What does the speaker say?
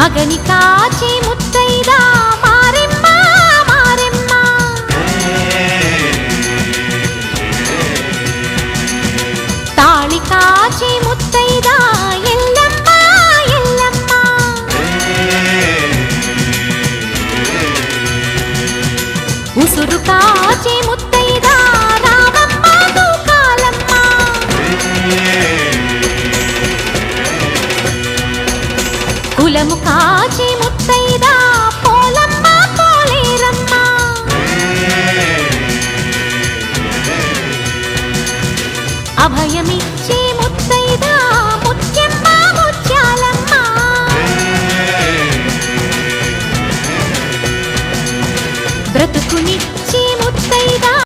மகனி காட்சி முத்தைதா மாறெம்மா மாறெம்மா. தாலி காட்சி முத்தைதா எல்லம்மா எல்லம்மா உசுறு காட்சி முத்தை కులము కాచి ముత్తైదా పోలమ్మా పోలేరమ్మా. అభయమిచ్చే ముత్తైదా ముత్యమ్మ ముత్యాలమ్మ. బ్రతుకునిచ్చే ముత్తైదా.